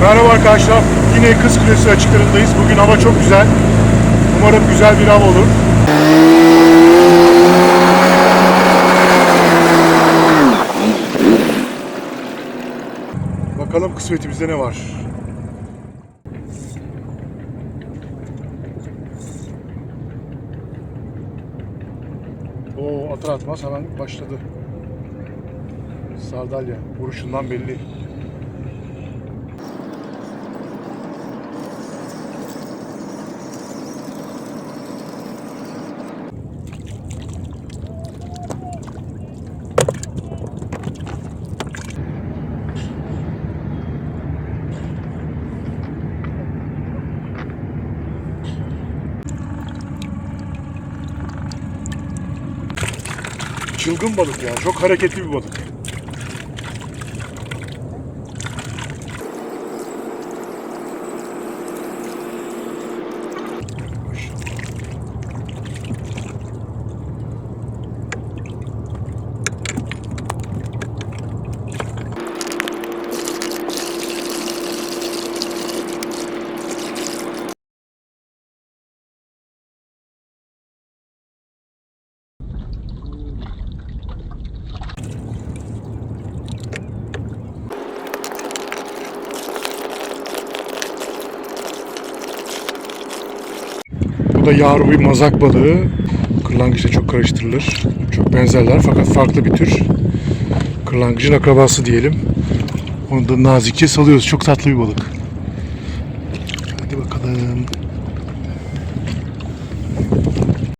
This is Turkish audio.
Merhaba arkadaşlar. Yine Kız Kulesi açıklarındayız. Bugün hava çok güzel. Umarım güzel bir av olur. Bakalım kısmetimizde ne var. Oo atar atmaz hemen başladı. Sardalya vuruşundan belli. Çılgın balık ya. Çok hareketli bir balık. Bu da yavru bir mazak balığı. Kırlangıçla çok karıştırılır. Çok benzerler fakat farklı bir tür. Kırlangıcın akrabası diyelim. Onu da nazikçe salıyoruz. Çok tatlı bir balık. Hadi bakalım.